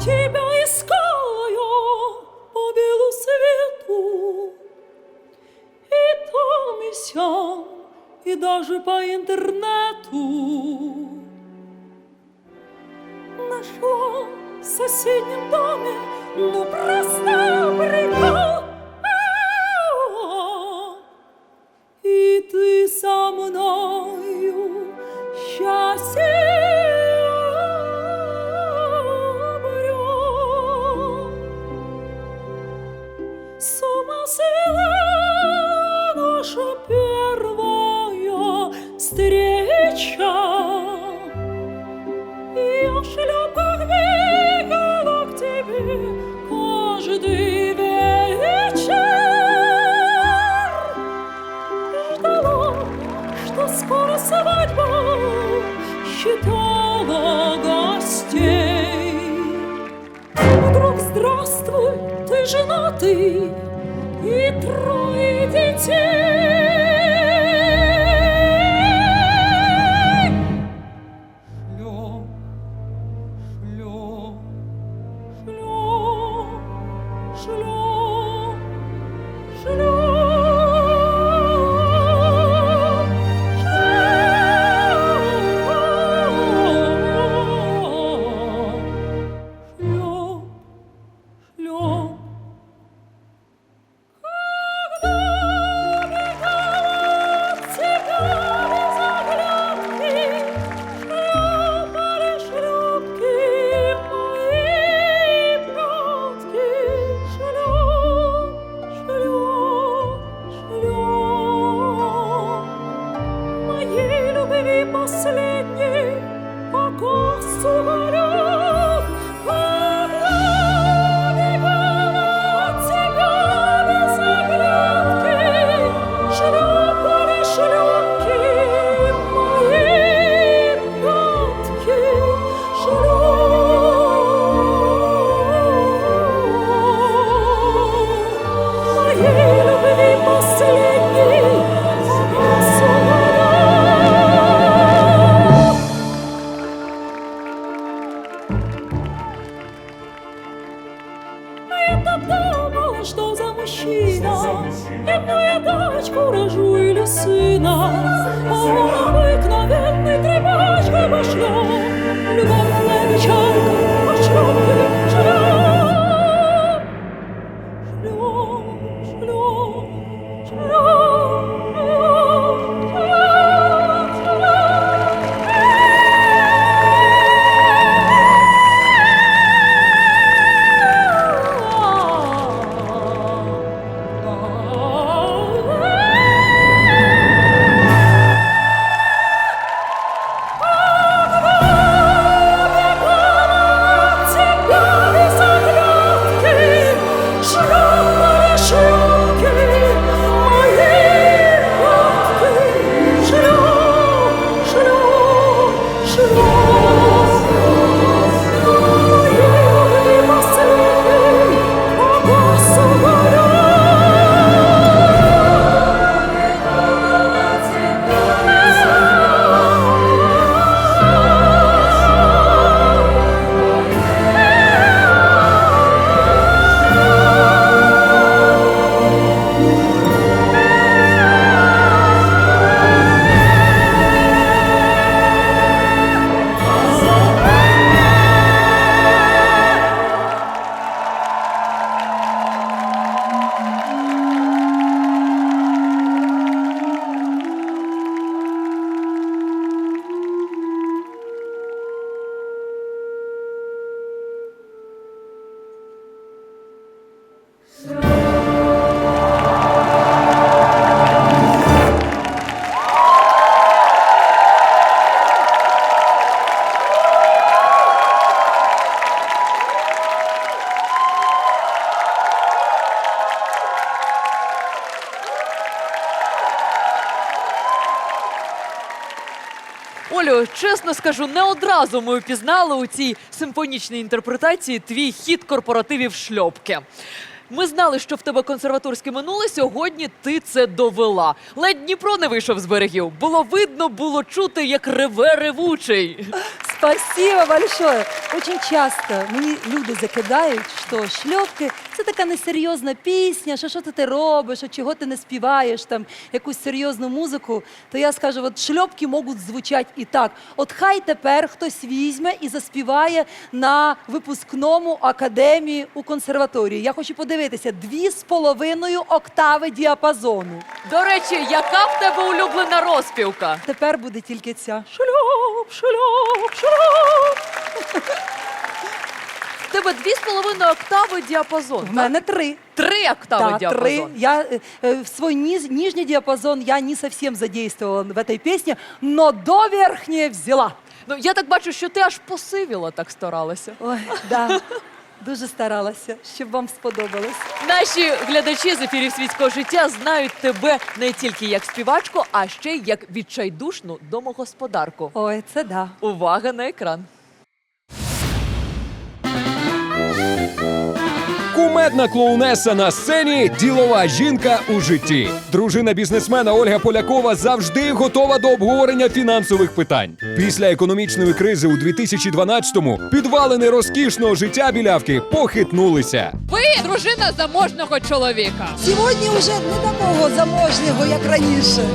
Тебя искала по белу свету, и там, и сям, и даже по интернету. Нашла в соседнем доме, ну просто прикол. Женатый и трое детей. за мужчина Бедную дочку рожу или сына А он обыкновенный трепачка пошлет Любовная печалька пошлет Чесно скажу, не одразу ми впізнали у цій симфонічній інтерпретації твій хіт корпоративів шльопки. Ми знали, що в тебе консерваторське минуле. Сьогодні ти це довела. Ледь Дніпро не вийшов з берегів. Було видно, було чути, як реве ревучий. Спасибо большое. Очень часто мені люди закидають, що шльопки це така несерйозна пісня, що що ти, ти робиш, що чого ти не співаєш там якусь серйозну музику. То я скажу, от шльопки можуть звучати і так. От хай тепер хтось візьме і заспіває на випускному академії у консерваторії. Я хочу подивитися дві з половиною октави діапазону. До речі, яка в тебе улюблена розпівка? Тепер буде тільки ця. Шльоп, шльоп, шльоп. В тебе дві з половиною октави діапазон. В мене три. Три октави Да, діапазон. три. Я э, э, в свой низ- нижний диапазон я не совсем задействовала в этой песне, но до верхней взяла. Ну я так бачу, що ти аж посивіла, так старалася. Ой, да. Дуже старалася, щоб вам сподобалось. Наші глядачі з ефірів світського життя знають тебе не тільки як співачку, а ще й як відчайдушну домогосподарку. Ой, це да. Увага на екран. Кумедна клоунеса на сцені, ділова жінка у житті. Дружина бізнесмена Ольга Полякова завжди готова до обговорення фінансових питань. Після економічної кризи у 2012-му підвалини розкішного життя білявки похитнулися. Ви дружина заможного чоловіка. Сьогодні вже не такого заможнього, як раніше.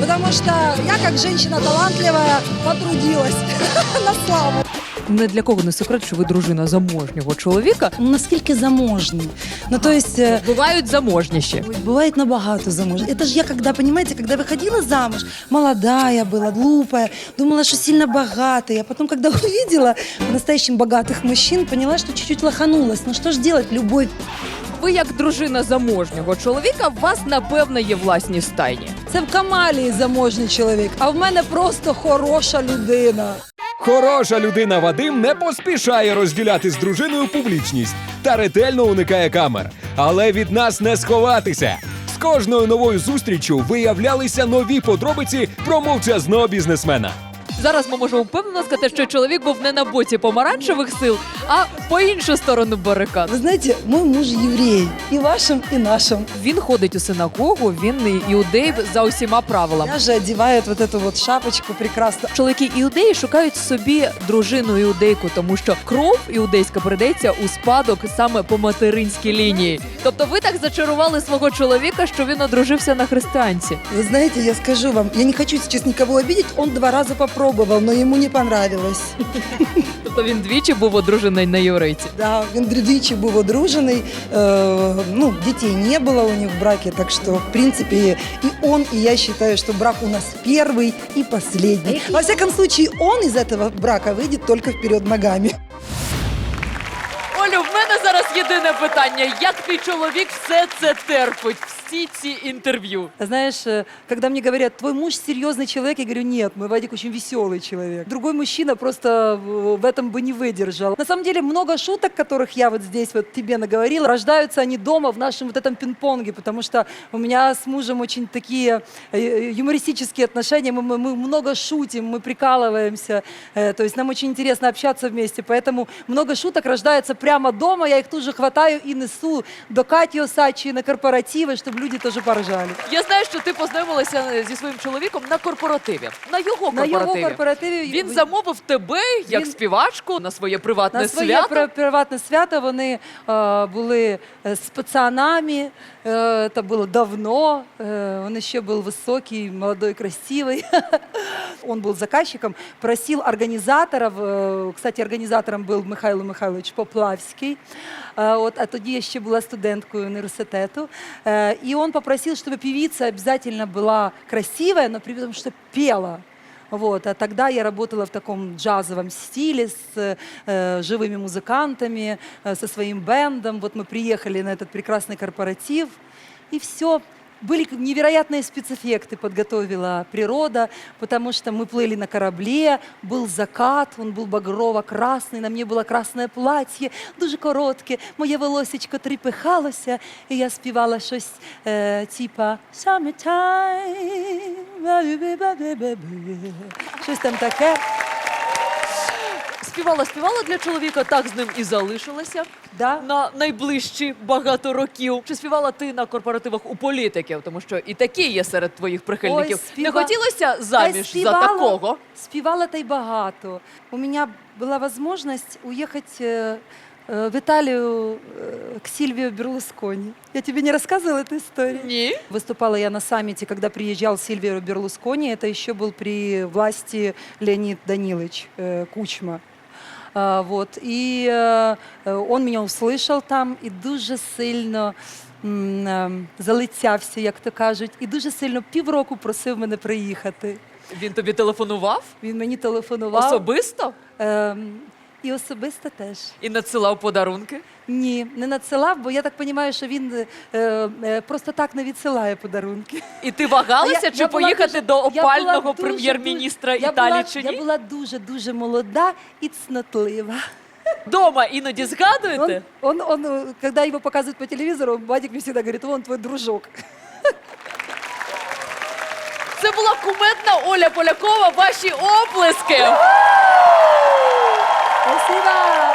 Потому что я, как женщина талантливая, потрудилась на славу Не для кого не секрет, що ви дружина заможнього чоловіка. Ну, Наскільки заможний? Ну, то есть, э, Бувають заможніші. ой, бывает набагато заможный. Это же я, когда, понимаете, когда выходила замуж, молодая была, глупая, думала, что сильно богатая. А потом, когда увидела по-настоящему богатых мужчин, поняла, что чуть-чуть лоханулась. Ну, что ж делать, любовь Ви як дружина заможнього чоловіка, у вас напевно є власні стайні. Це в Камалії заможний чоловік, а в мене просто хороша людина. Хороша людина Вадим не поспішає розділяти з дружиною публічність та ретельно уникає камер. Але від нас не сховатися. З кожною новою зустрічю виявлялися нові подробиці про мовчазного бізнесмена. Зараз ми можемо впевнено сказати, що чоловік був не на боці помаранчевих сил, а по іншу сторону барикад. Ви знаєте, мой муж єврей. І вашим, і нашим. Він ходить у синагогу, він іудей за усіма правилами. Я же одевает вот эту вот шапочку прекрасно. Чоловіки іудеї шукають собі дружину іудейку, тому що кров іудейська передається у спадок саме по материнській лінії. Тобто ви так зачарували свого чоловіка, що він одружився на християнці. Вы знаете, я скажу вам, я не хочу сейчас никого обидеть, он два раза попробовал, но ему не понравилось. Тобто він двічі був одружений на єврейці. Да, він двічі був одружений, э, ну, детей не было у них в браке, так что, в принципе, и он, и я считаю, что брак у нас первый и последний. Во всяком случае, он из этого брака выйдет только вперед ногами. Олю, в мене зараз єдине питання: як твій чоловік все це терпить? Всі ці інтерв'ю? Знаешь, э, когда мне говорят, твой муж серьезный человек, я говорю, нет, мой Вадик очень веселый человек. Другой мужчина просто в в этом бы не выдержал. На самом деле много шуток, которых я вот здесь вот тебе наговорила, рождаются они дома в нашем вот этом пинг-понге, потому что у меня с мужем очень такие э, юмористические отношения, мы, мы- мы много шутим, мы прикалываемся, э, то есть нам очень интересно общаться вместе, поэтому много шуток рождается прямо дома, я их тут же хватаю и несу до Кати Осачи на корпоративы, чтобы люди тоже поржали. Я знаю, що ти познайомилася зі своїм чоловіком на корпоративі. На його На корпоративі. його корпоративі Він замовив тебе як Він- співачку на своє приватне на своє свято. при- приватне свято вони е, були е, з пацанами. Е, це було давно. Е, він ще був високий, молодой, красивий. Он был заказчиком, просил организаторов, э, кстати, организатором был Михайло Михайлович Поплавський, Э, от, а тоді я ще була студенткою університету. Э, И он попросил, чтобы певица обязательно была красивая, но при этом, что пела. Вот, а тогда я работала в таком джазовом стиле с э, живыми музыкантами, э, со своим бендом. Вот мы приехали на этот прекрасный корпоратив, и все. Были к- невероятные спецэффекты, подготовила природа, потому что мы плыли на корабле, был закат, он был багрово-красный, на мне было красне платье, дуже коротке, моє волосечко тріпихалося, і я співала щось е, типа «Summertime, ба-бі-бі-ба-бі-бі-бі». щось там таке. Співала, співала для чоловіка, так з ним і залишилася Да. на найближчі багато років. Чи співала ти на корпоративах у політиків? Тому що і такі є серед твоїх прихильників. співа- Не хотілося Та заміж співала- за такого? Співала та й багато. У мене була можливість уїхати е, е, в Італію е, к Сильвио Берлускони. Я тебе не рассказывала эту историю? Ні. Выступала я на саммите, когда приезжал Сильвио Берлускони. Это еще был при власти Леонид Данилович э, Кучма. А, вот. И э, э, он меня услышав там і дуже сильно м, е, залицявся, як то кажуть, і дуже сильно півроку просив мене приїхати. Він тобі телефонував Він мені телефонував. особисто Ем, і особисто теж. і надсилав подарунки. Ні, не надсилав, бо я так розумію, що він е, е, просто так не відсилає подарунки. І ти вагалася, я- чи я поїхати дуже- до опального прем'єр-міністра Італії чи Я була дуже-дуже молода і цнотлива. Дома іноді згадуєте? Он, он, он, когда его показывают по телевизору, Вадик мне всегда говорит, вон твой дружок. Це була куметна Оля Полякова. Ваші оплески. 고맙습니다.